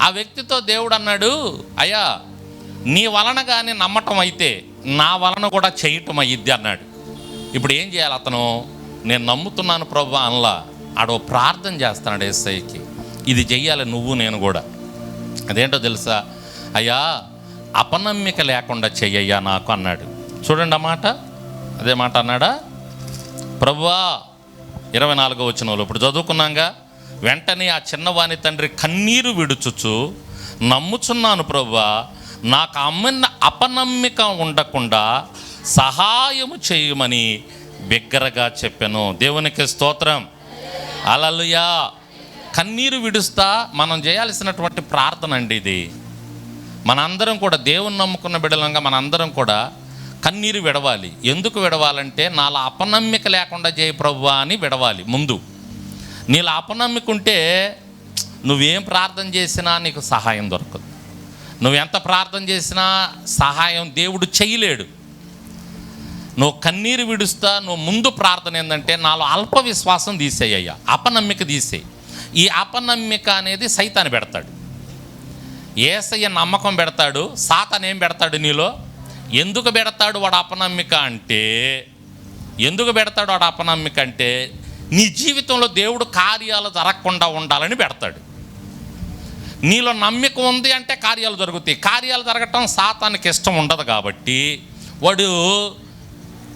ఆ వ్యక్తితో దేవుడు అన్నాడు అయ్యా నీ వలన కానీ నమ్మటం అయితే నా వలన కూడా చేయటం అయ్యిద్ది అన్నాడు. ఇప్పుడు ఏం చేయాలి అతను? నేను నమ్ముతున్నాను ప్రభు అనలా ఆడో ప్రార్థన చేస్తున్నాడు ఎస్ఐకి ఇది చెయ్యాలి నువ్వు నేను కూడా. అదేంటో తెలుసా? అయ్యా అపనమ్మిక లేకుండా చెయ్యయ్యా నాకు అన్నాడు. చూడండి ఆ మాట. అదే మాట అన్నాడా? ప్రభువా ఇరవై నాలుగో వచ్చిన వాళ్ళు ఇప్పుడు చదువుకున్నాగా వెంటనే ఆ చిన్నవాని తండ్రి కన్నీరు విడుచుచు నమ్ముచున్నాను ప్రభువా నాకు అమ్మిన అపనమ్మిక ఉండకుండా సహాయము చేయమని బిగ్గరగా చెప్పాను. దేవునికి స్తోత్రం. అలలుయా కన్నీరు విడుస్తా మనం చేయాల్సినటువంటి ప్రార్థన అండి ఇది. మనందరం కూడా దేవుని నమ్ముకున్న బిడలంగా మనందరం కూడా కన్నీరు విడవాలి. ఎందుకు విడవాలంటే నాలో అపనమ్మిక లేకుండా చేయ ప్రభువా అని విడవాలి ముందు. నీలా అపనమ్మిక ఉంటే నువ్వేం ప్రార్థన చేసినా నీకు సహాయం దొరకదు. నువ్వు ఎంత ప్రార్థన చేసినా సహాయం దేవుడు చేయలేడు. నువ్వు కన్నీరు విడుస్తా నువ్వు ముందు ప్రార్థన ఏంటంటే నాలో అల్ప విశ్వాసం తీసేయ్యా అపనమ్మిక తీసేయి. ఈ అపనమ్మిక అనేది సైతాన్ని పెడతాడు. ఏసయ్య నమ్మకం పెడతాడు సాతాన్ ఏం పెడతాడు నీలో? ఎందుకు పెడతాడు వాడు అపనమ్మిక అంటే? ఎందుకు పెడతాడు వాడు అపనమ్మిక అంటే? నీ జీవితంలో దేవుడు కార్యాలు జరగకుండా ఉండాలని పెడతాడు. నీలో నమ్మిక ఉంది అంటే కార్యాలు జరుగుతాయి. కార్యాలు జరగటం సాతానికి ఇష్టం ఉండదు కాబట్టి వాడు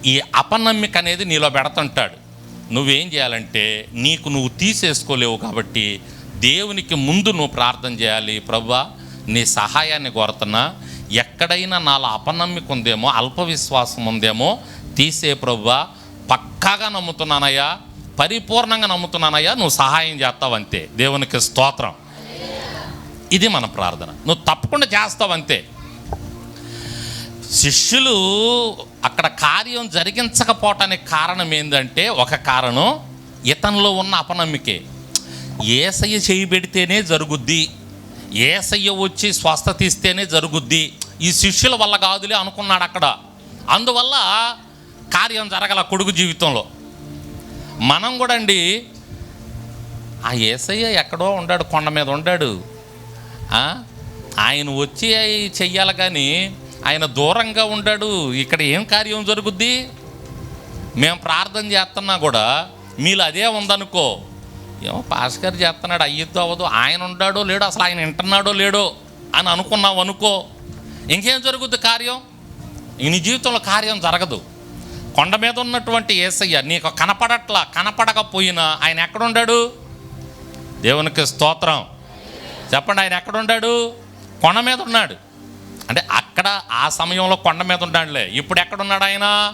ఈ అపనమ్మిక అనేది నీలో పెడుతుంటాడు. నువ్వేం చేయాలంటే నీకు నువ్వు తీసేసుకోలేవు కాబట్టి దేవునికి ముందు నువ్వు ప్రార్థన చేయాలి. ప్రభా నీ సహాయాన్ని కోరుతున్నా. ఎక్కడైనా నాలో అపనమ్మిక ఉందేమో అల్ప విశ్వాసం ఉందేమో తీసే ప్రభా పక్కాగా నమ్ముతున్నానయ్యా. పరిపూర్ణంగా నమ్ముతున్నానయ్యా నువ్వు సహాయం చేస్తావు అంతే దేవునికి స్తోత్రం. ఇది మన ప్రార్థన. నువ్వు తప్పకుండా చేస్తావంతే. శిష్యులు అక్కడ కార్యం జరిగించకపోవటానికి కారణం ఏంటంటే ఒక కారణం ఇతనిలో ఉన్న అపనమ్మికే. ఏసయ్య చేయబెడితేనే జరుగుద్ది. ఏసయ్య వచ్చి స్వస్థత ఇస్తేనే జరుగుద్ది. ఈ శిష్యుల వల్ల కాదులే అనుకున్నాడు అక్కడ. అందువల్ల కార్యం జరగల కొడుకు జీవితంలో. మనం కూడా అండి ఆ ఏసయ్య ఎక్కడో ఉండాడు కొండ మీద ఉండాడు. ఆయన వచ్చి చెయ్యాలి కానీ ఆయన దూరంగా ఉండాడు. ఇక్కడ ఏం కార్యం జరుగుద్ది? మేము ప్రార్థన చేస్తున్నా కూడా మీలో అదే ఉందనుకో. ఏమో పాస్కర్ చేస్తున్నాడు అయ్యొద్దు అవ్వదు. ఆయన ఉండాడో లేడో అసలు ఆయన వింటున్నాడో లేడో అని అనుకున్నావు అనుకో. ఇంకేం జరుగుద్ది కార్యం? ఈ నీ జీవితంలో కార్యం జరగదు. కొండ మీద ఉన్నటువంటి ఏసయ్య నీకు కనపడట్లా కనపడకపోయినా ఆయన ఎక్కడుండాడు? దేవునికి స్తోత్రం. చెప్పండి ఆయన ఎక్కడుండాడు? కొండ మీద ఉన్నాడు. అంటే అక్కడ ఆ సమయంలో కొండ మీద ఉన్నాడులే. ఇప్పుడు ఎక్కడున్నాడు ఆయన?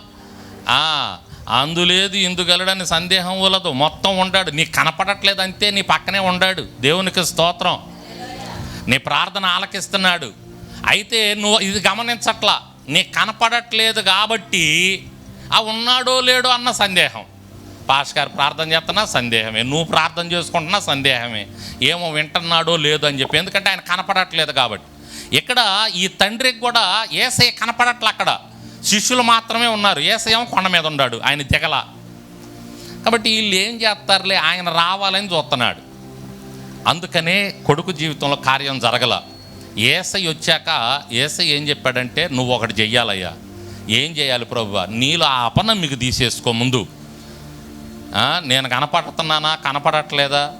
అందులేదు ఇందుగలడని సందేహం వలదు. మొత్తం ఉండాడు. నీ కనపడట్లేదు అంతే నీ పక్కనే ఉండాడు. దేవునికి స్తోత్రం. నీ ప్రార్థన ఆలకిస్తున్నాడు. అయితే నువ్వు ఇది గమనించట్లా. నీ కనపడట్లేదు కాబట్టి ఆ ఉన్నాడో లేడో అన్న సందేహం. పాష్ గారు ప్రార్థన చేస్తున్నా సందేహమే. నువ్వు ప్రార్థన చేసుకుంటున్నా సందేహమే. ఏమో వింటున్నాడో లేదో అని చెప్పి. ఎందుకంటే ఆయన కనపడట్లేదు కాబట్టి. ఇక్కడ ఈ తండ్రికి కూడా ఏసయ్య కనపడట్లే అక్కడ. శిష్యులు మాత్రమే ఉన్నారు. ఏసయం కొండ మీద ఉన్నాడు. ఆయన దిగల. కాబట్టి వీళ్ళు ఏం చేస్తారులే? ఆయన రావాలని చూస్తున్నాడు. అందుకనే కొడుకు జీవితంలో కార్యం జరగల. ఏసై వచ్చాక ఏసై ఏం చెప్పాడంటే నువ్వు ఒకటి చెయ్యాలయ్యా. ఏం చేయాలి ప్రభు నీలో ఆ అపనమ్మిక తీసేసుకో ముందు. నేను కనపడుతున్నానా? కనపడట్లేదా?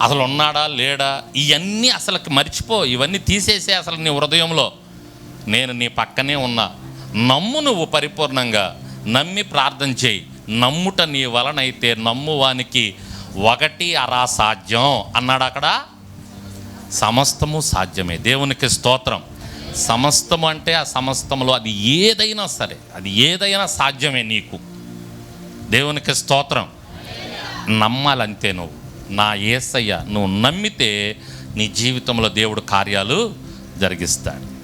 అసలు ఉన్నాడా? లేడా? ఇవన్నీ అసలు మర్చిపో. ఇవన్నీ తీసేసే అసలు నీ హృదయంలో. నేను నీ పక్కనే ఉన్నా. నమ్ము నువ్వు పరిపూర్ణంగా. నమ్మి ప్రార్థన చేయి. నమ్ముట నీ వలనైతే నమ్మువానికి ఒకటి అరా సాధ్యం. అన్నాడు అక్కడ? సమస్తము సాధ్యమే. దేవునికి స్తోత్రం. సమస్తం అంటే ఆ సమస్తములో అది ఏదైనా సరే అది ఏదైనా సాధ్యమే నీకు. దేవునికి స్తోత్రం. నమ్మాలంతే నువ్వు. నా ఏసయ్య నువ్వు నమ్మితే నీ జీవితంలో దేవుడు కార్యాలు జరిగిస్తాడు.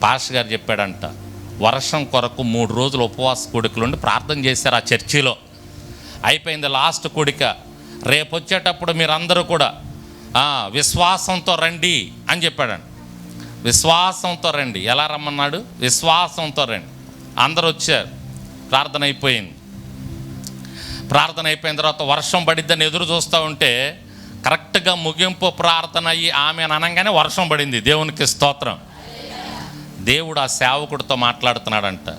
పాష గారు చెప్పాడంట వర్షం కొరకు మూడు రోజులు ఉపవాస కోడికలు ఉండి ప్రార్థన చేశారు ఆ చర్చిలో. అయిపోయింది లాస్ట్ కోడిక. రేపు వచ్చేటప్పుడు మీరందరూ కూడా విశ్వాసంతో రండి అని చెప్పాడండి విశ్వాసంతో రండి. ఎలా రమ్మన్నాడు? విశ్వాసంతో రండి. అందరూ వచ్చారు. ప్రార్థన అయిపోయింది. ప్రార్థన అయిపోయిన తర్వాత వర్షం పడిద్దని ఎదురు చూస్తూ ఉంటే కరెక్ట్గా ముగింపు ప్రార్థన అయ్యి ఆమె అనగానే వర్షం పడింది. దేవునికి స్తోత్రం. దేవుడు ఆ సేవకుడితో మాట్లాడుతున్నాడంట.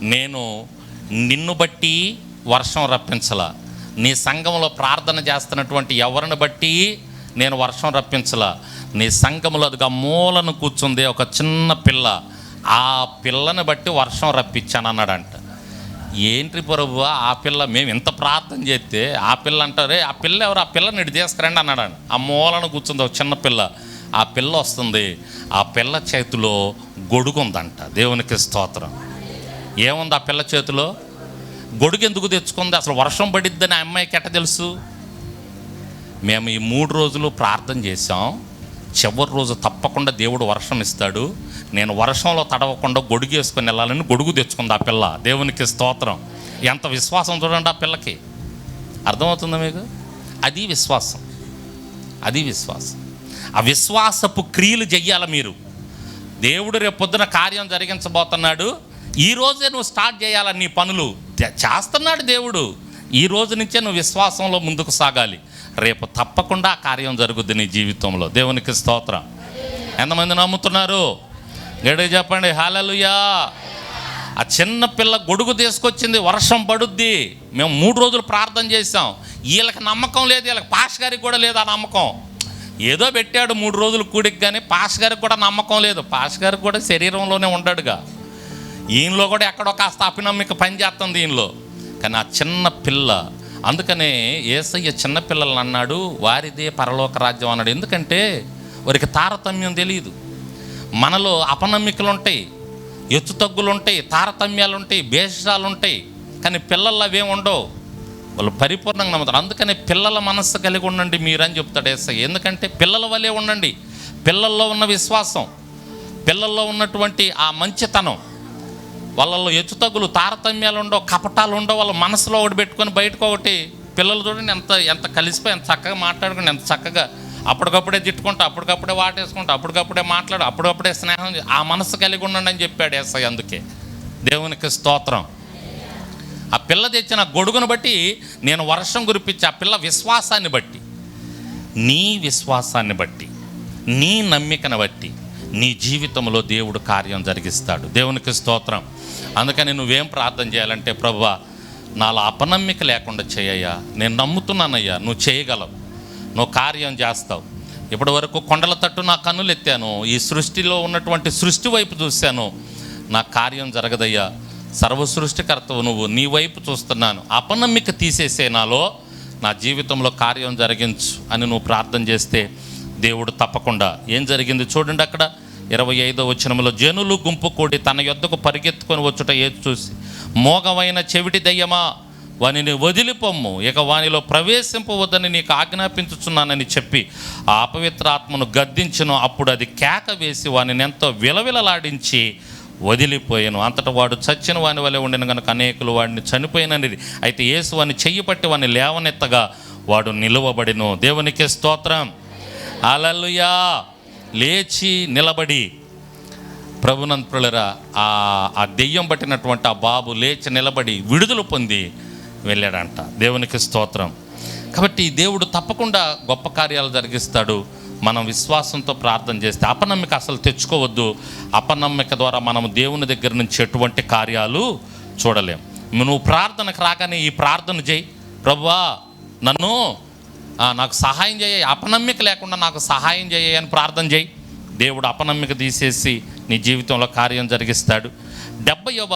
నేను నిన్ను బట్టి వర్షం రప్పించలా. నీ సంఘంలో ప్రార్థన చేస్తున్నటువంటి ఎవరిని బట్టి నేను వర్షం రప్పించలా. నీ సంఘములో అదిగా మూలను కూర్చుంది ఒక చిన్న పిల్ల. ఆ పిల్లని బట్టి వర్షం రప్పించాను అన్నాడంట ఏంటి ప్రభు ఆ పిల్ల మేము ఇంత ప్రార్థన చేస్తే ఆ పిల్ల అంటారే ఆ పిల్ల ఎవరు? ఆ పిల్లని ఇటు తీసుకురండి అన్నాడు ఆ మూలను కూర్చుంది ఒక చిన్న పిల్ల. ఆ పిల్ల వస్తుంది. ఆ పిల్ల చేతిలో గొడుగు ఉందంట దేవునికి స్తోత్రం. ఏముంది ఆ పిల్ల చేతిలో? గొడుగు ఎందుకు తెచ్చుకుంది? అసలు వర్షం పడిద్దని ఆ అమ్మాయికి ఎట్ట తెలుసు? మేము ఈ మూడు రోజులు ప్రార్థన చేసాం చివరి రోజు తప్పకుండా దేవుడు వర్షం ఇస్తాడు. నేను వర్షంలో తడవకుండా గొడుగు వేసుకొని వెళ్ళాలని గొడుగు తెచ్చుకుంది ఆ పిల్ల. దేవునికి స్తోత్రం. ఎంత విశ్వాసం చూడండి ఆ పిల్లకి. అర్థమవుతుందా మీకు? అది విశ్వాసం. అది విశ్వాసం. ఆ విశ్వాసపు క్రియలు చెయ్యాలి మీరు. దేవుడు రేపొద్దున కార్యం జరిగించబోతున్నాడు. ఈ రోజే నువ్వు స్టార్ట్ చేయాలని నీ పనులు. చేస్తున్నాడు దేవుడు. ఈ రోజు నుంచే నువ్వు విశ్వాసంలో ముందుకు సాగాలి. రేపు తప్పకుండా కార్యం జరుగుద్ది నీ జీవితంలో. దేవునికి స్తోత్రం. ఎంతమంది నమ్ముతున్నారు? గడి చెప్పండి హాలలుయా ఆ చిన్న పిల్ల గొడుగు తీసుకొచ్చింది వర్షం పడుద్ది. మేము మూడు రోజులు ప్రార్థన చేసాం వీళ్ళకి నమ్మకం లేదు వీళ్ళకి పాష్ గారికి కూడా లేదు ఆ నమ్మకం. ఏదో పెట్టాడు మూడు రోజులు కూడికి కానీ పాష్ గారికి కూడా నమ్మకం లేదు. పాష్ గారికి కూడా శరీరంలోనే ఉంటాడుగా ఈయనలో కూడా ఎక్కడో కాస్త అపినమ్మిక పని చేస్తుంది దీనిలో కానీ ఆ చిన్న పిల్ల అందుకనే ఏసయ్య చిన్నపిల్లలు అన్నాడు వారిదే పరలోక రాజ్యం అన్నాడు. ఎందుకంటే వారికి తారతమ్యం తెలియదు మనలో అపనమ్మికలు ఉంటాయి ఎత్తు తగ్గులు ఉంటాయి తారతమ్యాలు ఉంటాయి భేషాలు ఉంటాయి కానీ పిల్లల్లో అవేం ఉండవు. వాళ్ళు పరిపూర్ణంగా నమ్ముతారు. అందుకనే పిల్లల మనస్సు కలిగి ఉండండి మీరని చెప్తాడు ఏసై ఎందుకంటే పిల్లల వలె ఉండండి. పిల్లల్లో ఉన్న విశ్వాసం పిల్లల్లో ఉన్నటువంటి ఆ మంచితనం వాళ్ళలో ఎచ్చుతగ్గులు తారతమ్యాలు ఉండవు కపటాలు ఉండవు వాళ్ళ మనసులో ఒకటి పెట్టుకొని బయటకు ఒకటి పిల్లలు చూడండి ఎంత ఎంత కలిసిపోయి ఎంత చక్కగా మాట్లాడుకుని ఎంత చక్కగా అప్పటికప్పుడే తిట్టుకుంటా అప్పటికప్పుడే వాటేసుకుంటా అప్పటికప్పుడే మాట్లాడు అప్పటికప్పుడే స్నేహం ఆ మనసు కలిగి ఉండండి అని చెప్పాడు ఎస్ఐ అందుకే. దేవునికి స్తోత్రం. ఆ పిల్ల తెచ్చిన గొడుగును బట్టి నేను వర్షం కురిపించి ఆ పిల్ల విశ్వాసాన్ని బట్టి. నీ విశ్వాసాన్ని బట్టి నీ నమ్మికను బట్టి నీ జీవితంలో దేవుడు కార్యం జరిగిస్తాడు. దేవునికి స్తోత్రం. అందుకని నువ్వేం ప్రార్థన చేయాలంటే ప్రభు నాలో అపనమ్మిక లేకుండా చేయయ్యా. నేను నమ్ముతున్నానయ్యా. నువ్వు చేయగలవు. నువ్వు కార్యం చేస్తావు. ఇప్పటి వరకు కొండల తట్టు నా కన్నులు ఎత్తాను. ఈ సృష్టిలో ఉన్నటువంటి సృష్టి వైపు చూశాను. నా కార్యం జరగదయ్యా. సర్వ సృష్టికర్తవు నువ్వు. నీ వైపు చూస్తున్నాను. అపనమ్మిక తీసేసే నాలో నా జీవితంలో కార్యం జరిగించు అని నువ్వు ప్రార్థన చేస్తే దేవుడు తప్పకుండా. ఏం జరిగింది చూడండి అక్కడ. ఇరవై ఐదో వచనంలో జనులు గుంపు కూడి తన యొద్దకు పరిగెత్తుకొని వచ్చుట ఏది చూసి మోగమైన చెవిటి దయ్యమా? వానిని వదిలిపొమ్ము. ఇక వానిలో ప్రవేశింపవద్దని నీకు ఆజ్ఞాపించుచున్నానని చెప్పి ఆ అపవిత్ర ఆత్మను గద్దించను. అప్పుడు అది కేక వేసి వానిని ఎంతో విలవిలలాడించి వదిలిపోయాను. అంతటా వాడు చచ్చిన వాని వలె ఉండిన కనుక అనేకులు వాడిని చనిపోయినది అయితే యేసు వాని చెయ్యి పట్టి వాని లేవనెత్తగా వాడు నిలువబడిను. దేవునికి స్తోత్రం. అలలుయా లేచి నిలబడి ప్రభునంతులరా ఆ ఆ దెయ్యం పట్టినటువంటి ఆ బాబు లేచి నిలబడి విడుదల పొంది వెళ్ళాడంట. దేవునికి స్తోత్రం. కాబట్టి దేవుడు తప్పకుండా గొప్ప కార్యాలు జరిగిస్తాడు. మనం విశ్వాసంతో ప్రార్థన చేస్తే అపనమ్మిక అసలు తెచ్చుకోవద్దు. అపనమ్మిక ద్వారా మనం దేవుని దగ్గర నుంచి ఎటువంటి కార్యాలు చూడలేం. నువ్వు ప్రార్థనకు రాగానే ఈ ప్రార్థన చేయి. ప్రభువా నన్ను నాకు సహాయం చేయ అపనమ్మిక లేకుండా నాకు సహాయం చేయ అని ప్రార్థన చేయి. దేవుడు అపనమ్మిక తీసేసి నీ జీవితంలో కార్యం జరిగిస్తాడు. డెబ్బై